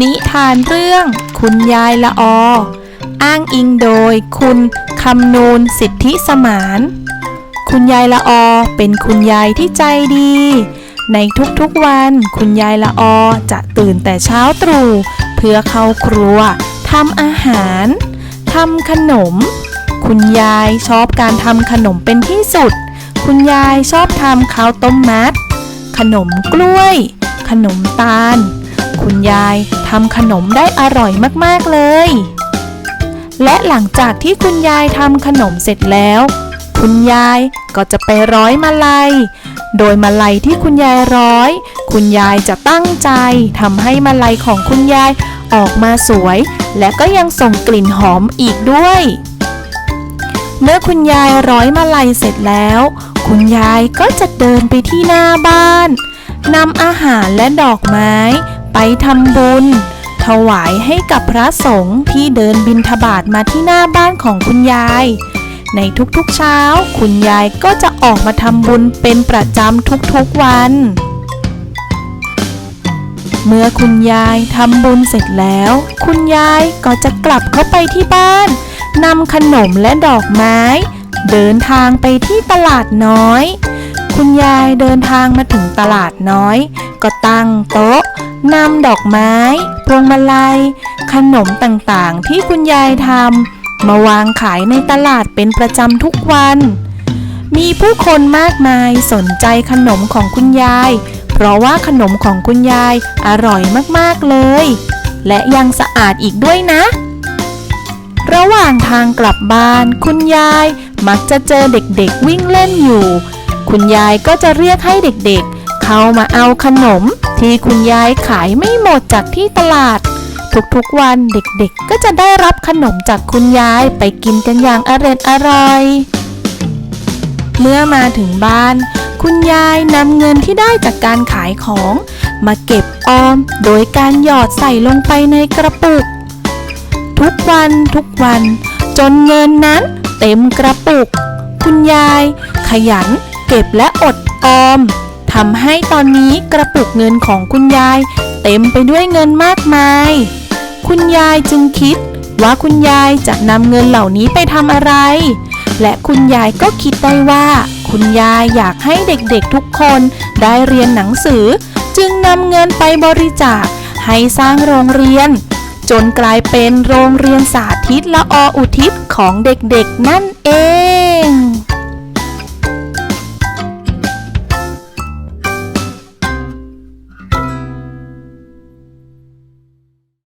นิทานเรื่อง คุณยายละอออ้างอิงโดย คุณคำนูนสิทธิสมาน คุณยายละออเป็นคุณยายที่ใจดี ในทุกๆวัน คุณยายละออจะตื่นแต่เช้าตรู่เพื่อเข้าครัวทำอาหารทำขนม คุณยายชอบการทำขนมเป็นที่สุด คุณยายชอบทำข้าวต้มมัด ขนมกล้วย ขนมตาล คุณยายทำขนมได้อร่อยมากๆเลย และหลังจากที่คุณยายทำขนมเสร็จแล้ว คุณยายก็จะไปร้อยมาลัย โดยมาลัยที่คุณยายร้อย คุณยายจะตั้งใจทำให้มาลัยของคุณยายออกมาสวย และก็ยังส่งกลิ่นหอมอีกด้วย เมื่อคุณยายร้อยมาลัยเสร็จแล้ว คุณยายก็จะเดินไปที่หน้าบ้านนำอาหารและดอกไม้ ไปทำบุญ ถวายให้กับพระสงฆ์ที่เดินบิณฑบาตมาที่หน้าบ้านของคุณยาย ในทุกๆเช้า คุณยายก็จะออกมาทำบุญเป็นประจำทุกๆวัน เมื่อคุณยายทำบุญเสร็จแล้ว คุณยายก็จะกลับเข้าไปที่บ้านนำขนมและดอกไม้ เดินทางไปที่ตลาดน้อย คุณยายเดินทางมาถึงตลาดน้อย ก็ตั้งโต๊ะ นำดอกไม้ พวงมาลัย ขนมต่างๆ ที่คุณยายทำมาวางขายในตลาดเป็นประจำทุกวัน มีผู้คนมากมายสนใจขนมของคุณยาย เพราะว่าขนมของคุณยายอร่อยมากๆเลย และยังสะอาดอีกด้วยนะ ระหว่างทางกลับบ้าน คุณยายมักจะเจอเด็กๆวิ่งเล่นอยู่ คุณยายก็จะเรียกให้เด็กๆ เข้ามาเอาขนม ที่คุณยายขายไม่หมดจากที่ตลาด ทุกๆวันเด็กๆก็จะได้รับขนมจากคุณยายไปกินกันอย่างอร็ดอร่อย เมื่อมาถึงบ้าน คุณยายนำเงินที่ได้จากการขายของ มาเก็บออมโดยการหยอดใส่ลงไปในกระปุก ทุกวันทุกวัน จนเงินนั้นเต็มกระปุก คุณยาย ขยันเก็บและอดออม ทำให้ตอนนี้กระปุกเงินของคุณยาย เต็มไปด้วยเงินมากมาย คุณยายจึงคิด ว่าคุณยายจะนำเงินเหล่านี้ไปทำอะไร และคุณยายก็คิดได้ว่า คุณยายอยากให้เด็กๆทุกคนได้เรียนหนังสือ จึงนำเงินไปบริจาคให้สร้างโรงเรียน จนกลายเป็นโรงเรียนสาธิตละออุทิศของเด็กๆนั่นเอง